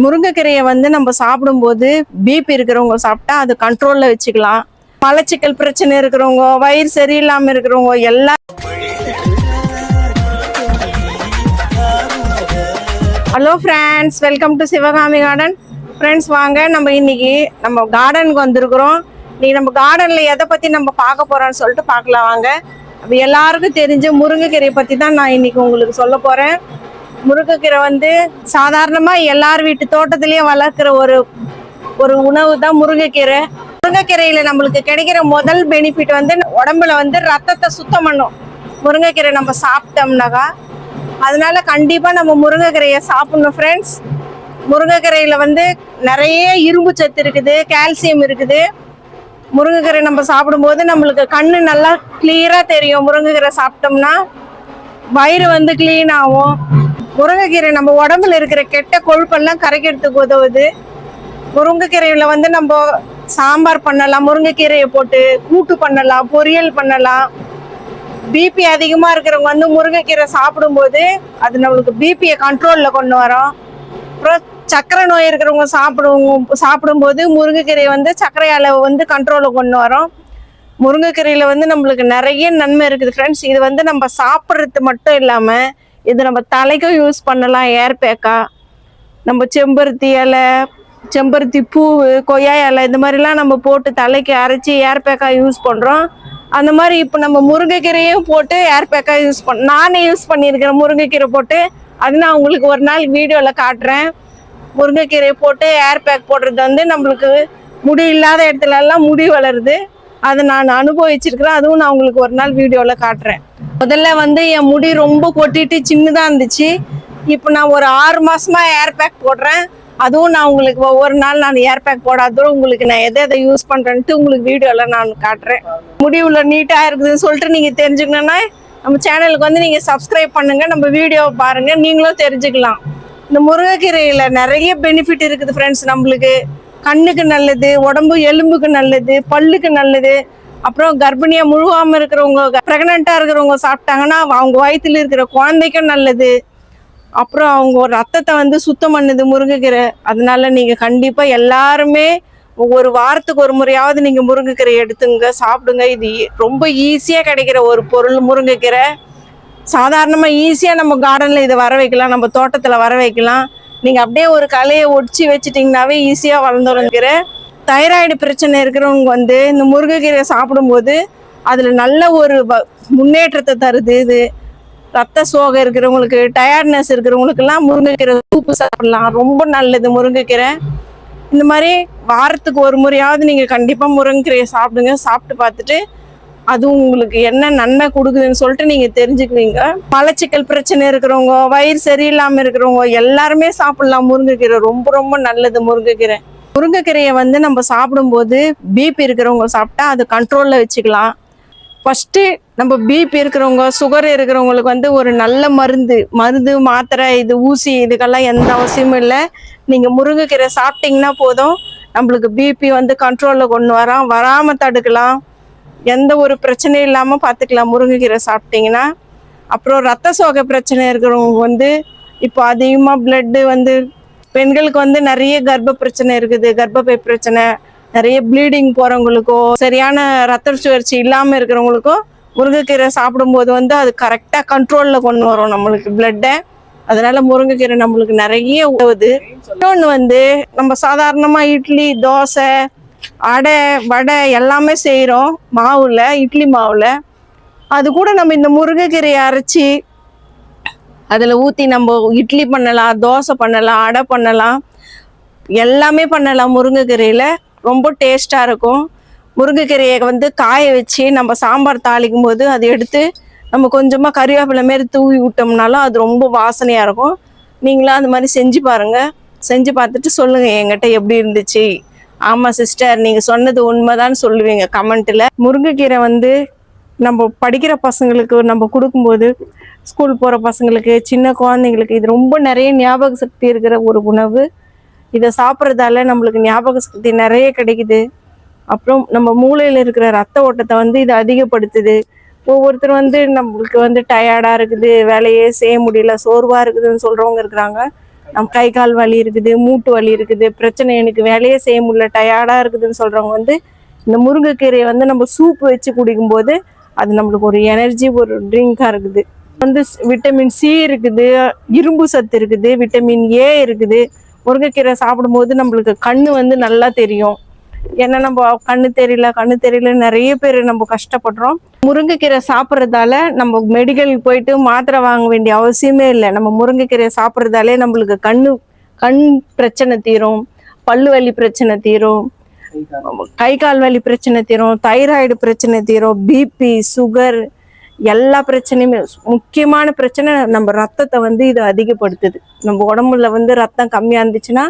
முருங்கைக்கீரையை வந்து நம்ம சாப்பிடும்போது பிபி இருக்கிறவங்க சாப்பிட்டா அது கண்ட்ரோலில் வச்சுக்கலாம். மலச்சிக்கல் பிரச்சனை இருக்கிறவங்க வயிறு சரியில்லாமல் இருக்கிறவங்க எல்லாம் hello friends welcome to Sivagami garden friends வாங்க நம்ம இன்னைக்கு நம்ம கார்டனுக்கு வந்திருக்கிறோம். இன்னைக்கு நம்ம கார்டனில் எதை பற்றி நம்ம பார்க்க போகிறோம்னு சொல்லிட்டு பார்க்கலாம் வாங்க. எல்லாருக்கும் தெரிஞ்ச முருங்கைக்கீரையை பற்றி தான் நான் இன்னைக்கு உங்களுக்கு சொல்ல போகிறேன் முருங்கைக்கீரை வந்து சாதாரணமாக எல்லார் வீட்டு தோட்டத்திலேயே வளர்க்குற ஒரு ஒரு உணவு தான் முருங்கைக்கீரை. முருங்கைக்கீரையில் நம்மளுக்கு கிடைக்கிற முதல் பெனிஃபிட் வந்து உடம்புல வந்து ரத்தத்தை சுத்தம் பண்ணும். முருங்கைக்கீரை நம்ம சாப்பிட்டோம்னாக்கா அதனால கண்டிப்பாக நம்ம முருங்கைக்கீரையை சாப்பிடணும் ஃப்ரெண்ட்ஸ் முருங்கைக்கீரையில் வந்து நிறைய இரும்பு சத்து இருக்குது கால்சியம் இருக்குது. முருங்கைக்கீரை நம்ம சாப்பிடும்போது நம்மளுக்கு கண்ணு நல்லா கிளியராக தெரியும். முருங்கைக்கீரை சாப்பிட்டோம்னா வயிறு வந்து க்ளீன் ஆகும். முருங்கைக்கீரை நம்ம உடம்புல இருக்கிற கெட்ட கொழுப்பெல்லாம் கரைக்கிறதுக்கு உதவுது. முருங்கைக்கீரையில் வந்து நம்ம சாம்பார் பண்ணலாம் முருங்கைக்கீரையை போட்டு கூட்டு பண்ணலாம் பொரியல் பண்ணலாம். பிபி அதிகமாக இருக்கிறவங்க வந்து முருங்கைக்கீரை சாப்பிடும்போது அது நம்மளுக்கு பிபியை கண்ட்ரோலில் கொண்டு வரோம். அப்புறம் சர்க்கரை நோய் இருக்கிறவங்க சாப்பிடுவங்க சாப்பிடும்போது முருங்கைக்கீரை வந்து சர்க்கரை அளவு வந்து கண்ட்ரோலில் கொண்டு வரோம். முருங்கைக்கீரையில் வந்து நம்மளுக்கு நிறைய நன்மை இருக்குது ஃப்ரெண்ட்ஸ் இது வந்து நம்ம சாப்பிட்றது மட்டும் இல்லாமல் இது நம்ம தலைக்கும் யூஸ் பண்ணலாம் ஏர் பேக்கா நம்ம செம்பருத்தி இலை செம்பருத்தி பூவு கொய்யா இலை இந்த மாதிரிலாம் நம்ம போட்டு தலைக்கு அரைச்சி ஏர் பேக்கா யூஸ் பண்ணுறோம் அந்த மாதிரி இப்போ நம்ம முருங்கைக்கீரையும் போட்டு ஏர் பேக்கா யூஸ் பண்ண நானே யூஸ் பண்ணியிருக்கிறேன் முருங்கைக்கீரை போட்டு. அது நான் உங்களுக்கு ஒரு நாள் வீடியோவில் காட்டுறேன். முருங்கைக்கீரையை போட்டு ஏர் பேக் போடுறது வந்து நம்மளுக்கு முடி இல்லாத இடத்துலலாம் முடி வளருது. அதை நான் அனுபவிச்சிருக்கிறேன். அதுவும் நான் உங்களுக்கு ஒரு நாள் வீடியோவில் காட்டுறேன். முதல்ல வந்து என் முடி ரொம்ப கொட்டிட்டு சின்னதாக இருந்துச்சு. இப்போ நான் ஒரு ஆறு மாசமா ஏர் பேக் போடுறேன். அதுவும் நான் உங்களுக்கு ஒவ்வொரு நாள் நான் ஏர் பேக் போடாததும் உங்களுக்கு நான் எதை எதை யூஸ் பண்ணுறேன்ட்டு உங்களுக்கு வீடியோவில் நான் காட்டுறேன். முடி உள்ள நீட்டாக இருக்குதுன்னு சொல்லிட்டு நீங்கள் தெரிஞ்சுக்கணுன்னா நம்ம சேனலுக்கு வந்து நீங்கள் சப்ஸ்கிரைப் பண்ணுங்க. நம்ம வீடியோவை பாருங்க. நீங்களும் தெரிஞ்சுக்கலாம். இந்த முருங்கைக்கீரையில் நிறைய பெனிஃபிட் இருக்குது ஃப்ரெண்ட்ஸ் நம்மளுக்கு. கண்ணுக்கு நல்லது உடம்பு எலும்புக்கு நல்லது பல்லுக்கு நல்லது. அப்புறம் கர்ப்பிணியா முழுகாம இருக்கிறவங்க பிரெக்னெண்டா இருக்கிறவங்க சாப்பிட்டாங்கன்னா அவங்க வயிற்றுல இருக்கிற குழந்தைக்கும் நல்லது. அப்புறம் அவங்க ரத்தத்தை வந்து சுத்தம் பண்ணுது முருங்கைக்கீரை. அதனால நீங்க கண்டிப்பா எல்லாருமே ஒரு வாரத்துக்கு ஒரு முறையாவது நீங்க முருங்கைக்கீரை எடுத்துங்க சாப்பிடுங்க. இது ரொம்ப ஈஸியா கிடைக்கிற ஒரு பொருள் முருங்கைக்கீரை. சாதாரணமா ஈஸியா நம்ம கார்டன்ல இதை வர வைக்கலாம் நம்ம தோட்டத்துல வர வைக்கலாம். நீங்க அப்படியே ஒரு கலையை ஒடிச்சு வச்சிட்டிங்கனாவே ஈஸியா வளர்ந்துருங்கிற தைராய்டு பிரச்சனை இருக்கிறவங்க வந்து இந்த முருங்கைக்கீரை சாப்பிடும்போது அதில் நல்ல ஒரு வ- முன்னேற்றத்தை தருது. இது ரத்த சோகம் இருக்கிறவங்களுக்கு டயர்ட்னஸ் இருக்கிறவங்களுக்கெல்லாம் முருங்கைக்கீரை சூப்பு சாப்பிடலாம். ரொம்ப நல்லது முருங்கைக்கீரை. இந்த மாதிரி வாரத்துக்கு ஒரு முறையாவது நீங்கள் கண்டிப்பாக முருங்கைக்கீரையை சாப்பிடுங்க. சாப்பிட்டு பார்த்துட்டு அது உங்களுக்கு என்ன நன்மை கொடுக்குதுன்னு சொல்லிட்டு நீங்கள் தெரிஞ்சுக்குவீங்க. மலச்சிக்கல் பிரச்சனை இருக்கிறவங்க வயிறு சரியில்லாமல் இருக்கிறவங்க எல்லாருமே சாப்பிடலாம் முருங்கைக்கீரை. ரொம்ப ரொம்ப நல்லது முருங்கைக்கீரை. முருங்கைக்கீரையை வந்து நம்ம சாப்பிடும்போது பிபி இருக்கிறவங்க சாப்பிட்டா அது கண்ட்ரோலில் வச்சுக்கலாம். ஃபஸ்ட்டு நம்ம பிபி இருக்கிறவங்க சுகர் இருக்கிறவங்களுக்கு வந்து ஒரு நல்ல மருந்து மருந்து மாத்திரை இது ஊசி இதுக்கெல்லாம் எந்த அவசியமும் இல்லை. நீங்கள் முருங்கைக்கீரை சாப்பிட்டீங்கன்னா போதும். நம்மளுக்கு பிபி வந்து கண்ட்ரோலில் கொண்டு வரோம் வராமல் தடுக்கலாம். எந்த ஒரு பிரச்சனையும் இல்லாமல் பார்த்துக்கலாம் முருங்கைக்கீரை சாப்பிட்டீங்கன்னா. அப்புறம் ரத்த சோகை பிரச்சனை இருக்கிறவங்க வந்து இப்போ அதிகமாக பிளட்டு வந்து பெண்களுக்கு வந்து நிறைய கர்ப்ப பிரச்சனை இருக்குது. கர்ப்பப்பை பிரச்சனை நிறைய ப்ளீடிங் போகிறவங்களுக்கோ சரியான ரத்த சுழற்சி இல்லாமல் இருக்கிறவங்களுக்கோ முருங்கைக்கீரை சாப்பிடும்போது வந்து அது கரெக்டாக கண்ட்ரோலில் கொண்டு வரும் நம்மளுக்கு பிளட்டை அதனால முருங்கைக்கீரை நம்மளுக்கு நிறைய உதவுது. இன்னொன்று வந்து நம்ம சாதாரணமாக இட்லி தோசை அடை வடை எல்லாமே செய்கிறோம் மாவில் இட்லி மாவில். அது கூட நம்ம இந்த முருங்கைக்கீரையை அரைச்சி அதில் ஊற்றி நம்ம இட்லி பண்ணலாம் தோசை பண்ணலாம் அடை பண்ணலாம். எல்லாமே பண்ணலாம் முருங்கைக்கீரையில். ரொம்ப டேஸ்ட்டாக இருக்கும். முருங்கைக்கீரையை வந்து காய வச்சு நம்ம சாம்பார் தாளிக்கும் போது அதை எடுத்து நம்ம கொஞ்சமாக கறிவேப்பிலை மாரி தூவி விட்டோம்னாலும் அது ரொம்ப வாசனையாக இருக்கும். நீங்களும் அந்த மாதிரி செஞ்சு பாருங்கள் செஞ்சு பார்த்துட்டு சொல்லுங்கள் என்கிட்ட எப்படி இருந்துச்சு. ஆமாம் சிஸ்டர் நீங்கள் சொன்னது உண்மைதான் சொல்லுவீங்க கமெண்ட்டில் முருங்கைக்கீரை வந்து நம்ம படிக்கிற பசங்களுக்கு நம்ம கொடுக்கும்போது ஸ்கூல் போகிற பசங்களுக்கு சின்ன குழந்தைங்களுக்கு இது ரொம்ப நிறைய ஞாபக சக்தி இருக்கிற ஒரு உணவு. இதை சாப்பிட்றதால நம்மளுக்கு ஞாபக சக்தி நிறைய கிடைக்குது. அப்புறம் நம்ம மூளையில் இருக்கிற ரத்த ஓட்டத்தை வந்து இது அதிகப்படுத்துது. ஒவ்வொருத்தர் வந்து நம்மளுக்கு வந்து டயர்டாக இருக்குது வேலையே செய்ய முடியல சோர்வாக இருக்குதுன்னு சொல்கிறவங்க இருக்கிறாங்க. நம்ம கை கால் வலி இருக்குது மூட்டு வலி இருக்குது பிரச்சனை எனக்கு வேலையே செய்ய முடியல டயர்டாக இருக்குதுன்னு சொல்கிறவங்க வந்து இந்த முருங்கைக்கீரையை வந்து நம்ம சூப் வச்சு குடிக்கும்போது அது நம்மளுக்கு ஒரு எனர்ஜி ஒரு ட்ரிங்காக இருக்குது. வந்து விட்டமின் சி இருக்குது இரும்பு சத்து இருக்குது விட்டமின் ஏ இருக்குது. முருங்கைக்கீரை சாப்பிடும்போது நம்மளுக்கு கண்ணு வந்து நல்லா தெரியும். ஏன்னா நம்ம கண்ணு தெரியல கண்ணு தெரியல நிறைய பேர் நம்ம கஷ்டப்படுறோம். முருங்கைக்கீரை சாப்பிட்றதால நம்ம மெடிக்கல் போயிட்டு மாத்திரை வாங்க வேண்டிய அவசியமே இல்லை. நம்ம முருங்கைக்கீரை சாப்பிட்றதாலே நம்மளுக்கு கண்ணு கண் பிரச்சனை தீரும். பல்லு வலி பிரச்சனை தீரும். கை கால் வலி பிரச்சனை தீரும் தைராய்டு பிரச்சனை தீரும் பிபி சுகர் எல்லா பிரச்சனையுமே முக்கியமான பிரச்சனை நம்ம ரத்தத்தை வந்து இது அதிகப்படுத்துது. நம்ம உடம்புல வந்து ரத்தம் கம்மியாக இருந்துச்சுன்னா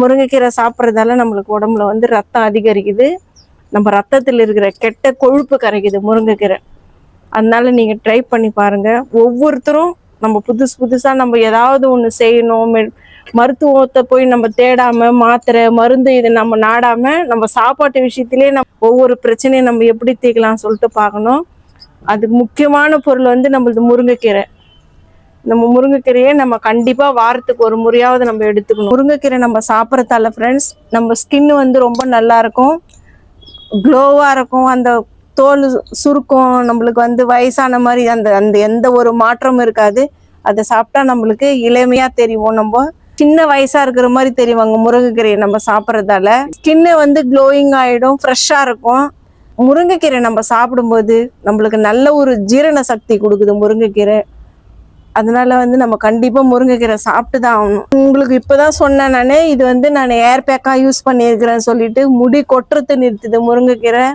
முருங்கைக்கீரை சாப்பிட்றதால நம்மளுக்கு உடம்புல வந்து ரத்தம் அதிகரிக்குது. நம்ம ரத்தத்தில் இருக்கிற கெட்ட கொழுப்பு கரைக்குது முருங்கைக்கீரை. அதனால நீங்கள் ட்ரை பண்ணி பாருங்க. ஒவ்வொருத்தரும் நம்ம புதுசு புதுசாக நம்ம ஏதாவது ஒன்று செய்யணும் மருத்துவத்தை போய் நம்ம தேடாம மாத்திரை மருந்து இதை நம்ம நாடாம நம்ம சாப்பாட்டு விஷயத்திலே நம்ம ஒவ்வொரு பிரச்சனையும் நம்ம எப்படி தீர்க்கலாம் சொல்லிட்டு பார்க்கணும். அதுக்கு முக்கியமான பொருள் வந்து நம்மளது முருங்கைக்கீரை. நம்ம முருங்கைக்கீரையை நம்ம கண்டிப்பாக வாரத்துக்கு ஒரு முறையாவது நம்ம எடுத்துக்கணும். முருங்கைக்கீரை நம்ம சாப்பிட்றதால ஃப்ரெண்ட்ஸ் நம்ம ஸ்கின் வந்து ரொம்ப நல்லா இருக்கும். க்ளோவாக இருக்கும். அந்த தோல் சுருக்கம் நம்மளுக்கு வந்து வயசான மாதிரி அந்த அந்த எந்த ஒரு மாற்றமும் இருக்காது. அதை சாப்பிட்டா நம்மளுக்கு இளமையாக தெரியும் நம்ம. சின்ன வயசா இருக்கிற மாதிரி தெரியுவாங்க முருங்கைக்கீரையை நம்ம சாப்பிட்றதால? ஸ்கின்னு வந்து க்ளோயிங் ஆகிடும் ஃப்ரெஷ்ஷாக இருக்கும். முருங்கைக்கீரை நம்ம சாப்பிடும்போது நம்மளுக்கு நல்ல ஒரு ஜீரண சக்தி கொடுக்குது முருங்கைக்கீரை. அதனால வந்து நம்ம கண்டிப்பாக முருங்கைக்கீரை சாப்பிட்டு தான் ஆகணும். உங்களுக்கு இப்போ தான் சொன்னேன் நானே இது வந்து நான் ஏர் பேக்காக யூஸ் பண்ணியிருக்கிறேன்னு சொல்லிட்டு முடி கொட்டுறது நிறுத்துது முருங்கைக்கீரை.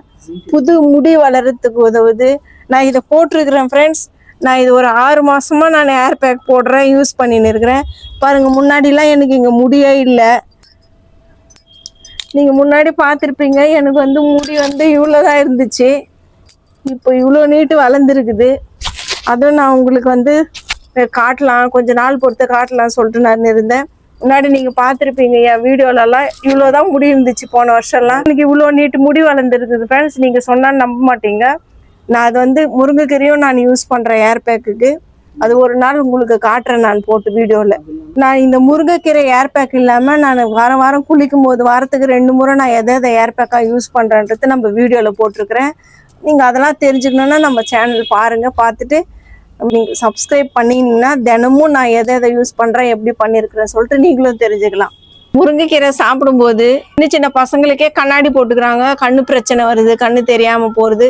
புது முடி வளர்கிறதுக்கு உதவுது. நான் இதை போட்டிருக்கிறேன் ஃப்ரெண்ட்ஸ் நான் இது ஒரு ஆறு மாதமாக நான் ஏர் பேக் போடுறேன் யூஸ் பண்ணின்னு இருக்கிறேன். பாருங்கள் முன்னாடிலாம் எனக்கு இங்கே முடியே இல்லை. நீங்கள் முன்னாடி பார்த்துருப்பீங்க எனக்கு வந்து முடி வந்து இவ்வளோதான் இருந்துச்சு. இப்போ இவ்வளோ நீட்டு வளர்ந்துருக்குது. அதுவும் நான் உங்களுக்கு வந்து காட்டலாம் கொஞ்ச நாள் பொறுத்து காட்டலாம் சொல்லிட்டு நான் இருந்தேன். முன்னாடி நீங்கள் பார்த்துருப்பீங்க என் வீடியோலலாம் இவ்வளோ தான் முடி இருந்துச்சு போன வருஷம்லாம். எனக்கு இவ்வளோ நீட்டு முடி வளர்ந்துருக்குது ஃப்ரெண்ட்ஸ் நீங்கள் சொன்னால் நம்ப மாட்டீங்க. நான் அது வந்து முருங்கைக்கீரையும் நான் யூஸ் பண்ணுறேன் ஏர் பேக்குக்கு அது ஒரு நாள் உங்களுக்கு காட்டுறேன் நான் போட்டு வீடியோவில் நான் இந்த முருங்கைக்கீரை ஏர் பேக் இல்லாமல் நான் வாரம் வாரம் குளிக்கும் போது வாரத்துக்கு ரெண்டு முறை நான் எதை எதை ஏர் பேக்காக யூஸ் பண்ணுறேன்றது நம்ம வீடியோவில் போட்டிருக்கிறேன். நீங்கள் அதெல்லாம் தெரிஞ்சுக்கணுன்னா நம்ம சேனல் பாருங்கள் பார்த்துட்டு நீங்கள் சப்ஸ்கிரைப் பண்ணிங்கன்னா தினமும் நான் எதை எதை யூஸ் பண்ணுறேன் எப்படி பண்ணியிருக்கிறேன் சொல்லிட்டு நீங்களும் தெரிஞ்சுக்கலாம். முருங்கைக்கீரை சாப்பிடும்போது சின்ன சின்ன பசங்களுக்கே கண்ணாடி போட்டுக்கிறாங்க. கண்ணு பிரச்சனை வருது கண்ணு தெரியாமல் போகிறது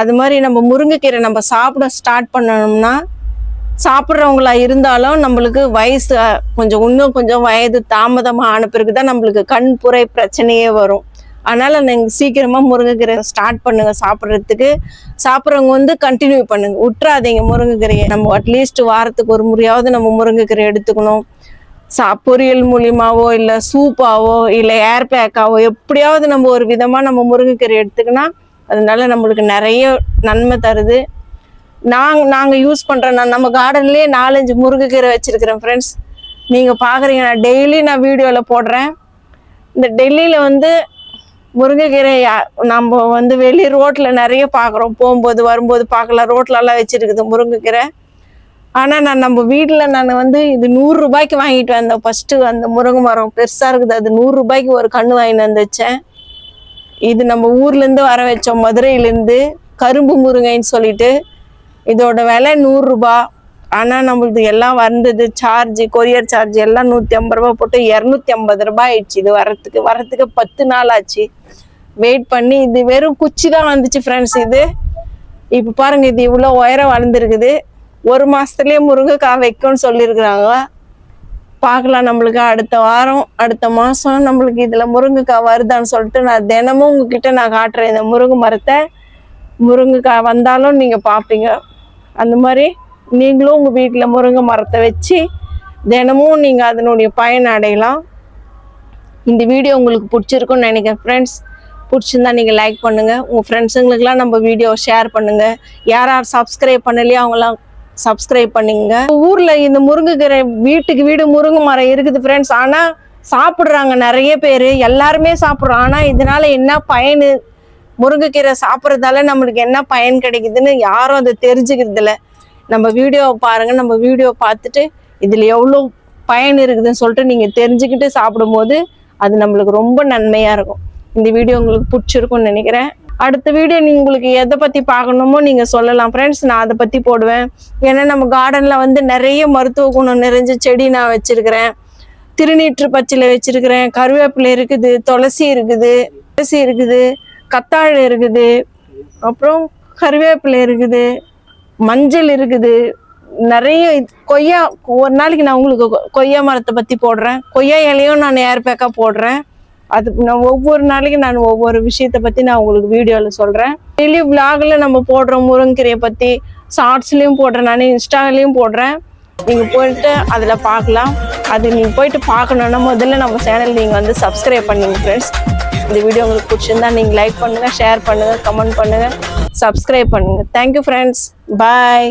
அது மாதிரி நம்ம முருங்கைக்கீரை நம்ம சாப்பிட ஸ்டார்ட் பண்ணணும்னா சாப்பிட்றவங்களா இருந்தாலும் நம்மளுக்கு வயசு கொஞ்சம் இன்னும் கொஞ்சம் வயது தாமதமாக ஆன பிறகு தான் நம்மளுக்கு கண் புரை பிரச்சனையே வரும். அதனால நீங்கள் சீக்கிரமாக முருங்கைக்கீரை ஸ்டார்ட் பண்ணுங்க சாப்பிட்றதுக்கு. சாப்பிட்றவங்க வந்து கண்டினியூ பண்ணுங்க. விட்டுறாதீங்க முருங்கைக்கீரையை. நம்ம அட்லீஸ்ட் வாரத்துக்கு ஒரு முறையாவது நம்ம முருங்கைக்கீரை எடுத்துக்கணும். சா பொரியல் மூலியமாவோ இல்லை சூப்பாவோ இல்லை ஏர் பேக்காவோ எப்படியாவது நம்ம ஒரு விதமாக நம்ம முருங்கைக்கீரை எடுத்துக்கினா அதனால நம்மளுக்கு நிறைய நன்மை தருது. நாங்கள் நாங்கள் யூஸ் பண்ணுறோம் நான் நம்ம கார்டன்லேயே நாலஞ்சு முருங்கைக்கீரை வச்சுருக்கிறேன் ஃப்ரெண்ட்ஸ் நீங்கள் பார்க்குறீங்க நான் டெய்லி நான் வீடியோவில் போடுறேன். இந்த டெல்லியில் வந்து முருங்கைக்கீரை நம்ம வந்து வெளி ரோட்டில் நிறைய பார்க்குறோம் போகும்போது வரும்போது பார்க்கலாம் ரோட்லலாம் வச்சுருக்குது முருங்கைக்கீரை. ஆனால் நான் நம்ம வீட்டில் நான் வந்து இது நூறுரூபாய்க்கு வாங்கிட்டு வந்தேன். ஃபஸ்ட்டு அந்த முருங்கை மரம் பெருசாக இருக்குது. அது நூறு ரூபாய்க்கு ஒரு கன்று வாங்கிட்டு வந்து வச்சேன். இது நம்ம ஊர்லேருந்து வர வச்சோம். மதுரையிலேருந்து கரும்பு முருங்கைன்னு சொல்லிட்டு இதோட விலை நூறுரூபா ஆனால் நம்மளுது எல்லாம் வந்தது சார்ஜ் கொரியர் சார்ஜ் எல்லாம் நூற்றி ஐம்பது ரூபா போட்டு இரநூத்தி ஐம்பது ரூபாய் ஆயிடுச்சு. இது வரத்துக்கு வரத்துக்கு பத்து நாள் ஆச்சு. வெயிட் பண்ணி இது வெறும் குச்சி தான் வந்துச்சு ஃப்ரெண்ட்ஸ் இது. இப்போ பாருங்கள் இது இவ்வளோ உயரம் வளர்ந்துருக்குது. ஒரு மாதத்துலேயே முருங்கைக்காய் வைக்கும்னு சொல்லியிருக்கிறாங்க. பார்க்கலாம் நம்மளுக்கு. அடுத்த வாரம் அடுத்த மாதம் நம்மளுக்கு இதில் முருங்கைக்காய் வருதான்னு சொல்லிட்டு நான் தினமும் உங்ககிட்ட நான் காட்டுறேன் இந்த முருங்கை மரத்தை. முருங்கைக்காய் வந்தாலும் நீங்கள் பார்ப்பீங்க. அந்த மாதிரி நீங்களும் உங்கள் வீட்டில் முருங்கை மரத்தை வச்சு தினமும் நீங்கள் அதனுடைய பயன் அடையலாம். இந்த வீடியோ உங்களுக்கு பிடிச்சிருக்கும்னு நினைக்கிறேன் ஃப்ரெண்ட்ஸ் பிடிச்சிருந்தா நீங்கள் லைக் பண்ணுங்கள் உங்கள் ஃப்ரெண்ட்ஸுங்களுக்கெல்லாம் நம்ம வீடியோ ஷேர் பண்ணுங்கள் யார் யார் சப்ஸ்கிரைப் பண்ணலையோ அவங்களாம் சப்ஸ்கிரைப் பண்ணுங்க. ஊரில் இந்த முருங்கைக்கீரை வீட்டுக்கு வீடு முருங்கை மரம் இருக்குது ஃப்ரெண்ட்ஸ் ஆனால் சாப்பிட்றாங்க நிறைய பேர். எல்லாருமே சாப்பிட்றோம். ஆனால் இதனால என்ன பயன்? முருங்கைக்கீரை சாப்பிட்றதால நம்மளுக்கு என்ன பயன் கிடைக்குதுன்னு யாரும் அதை தெரிஞ்சுக்கிறது இல்லை நம்ம வீடியோவை பாருங்க. நம்ம வீடியோ பார்த்துட்டு இதில் எவ்வளோ பயன் இருக்குதுன்னு சொல்லிட்டு நீங்கள் தெரிஞ்சுக்கிட்டு சாப்பிடும்போது அது நம்மளுக்கு ரொம்ப நன்மையாக இருக்கும். இந்த வீடியோ உங்களுக்கு பிடிச்சிருக்கும்னு நினைக்கிறேன். அடுத்த வீடியோ நீ உங்களுக்கு எதை பற்றி பார்க்கணுமோ நீங்கள் சொல்லலாம். ஃப்ரெண்ட்ஸ் நான் அதை பற்றி போடுவேன். ஏன்னா நம்ம கார்டனில் வந்து நிறைய மருத்துவ குணம் நிறைஞ்ச செடி நான் வச்சுருக்கிறேன். திருநீற்று பச்சிலை வச்சிருக்கிறேன். கருவேப்பிலை இருக்குது துளசி இருக்குது துளசி இருக்குது கத்தாழை இருக்குது அப்புறம் கருவேப்பிலை இருக்குது மஞ்சள் இருக்குது. நிறைய கொய்யா ஒரு நாளைக்கு நான் உங்களுக்கு கொ- கொய்யா மரத்தை பற்றி போடுறேன். கொய்யா இலையும் நான் ஏர் பேக்காக போடுறேன். அது நான் ஒவ்வொரு நாளைக்கு நான் ஒவ்வொரு விஷயத்தை பற்றி நான் உங்களுக்கு வீடியோவில் சொல்கிறேன் டெய்லி vlogல நம்ம போடுற முருங்கீரையை பற்றி ஷார்ட்ஸ்லேயும் போடுறேன். நான் இன்ஸ்டாலையும் போடுறேன். நீங்கள் போயிட்டு அதில் பார்க்கலாம். அது நீங்கள் போயிட்டு பார்க்கணுன்னா முதல்ல நம்ம சேனல் நீங்கள் வந்து சப்ஸ்கிரைப் பண்ணுங்க ஃப்ரெண்ட்ஸ் இந்த வீடியோ உங்களுக்கு பிடிச்சிருந்தா நீங்கள் லைக் பண்ணுங்கள் ஷேர் பண்ணுங்கள் கமெண்ட் பண்ணுங்கள் சப்ஸ்கிரைப் பண்ணுங்கள் தேங்க்யூ ஃப்ரெண்ட்ஸ் பாய்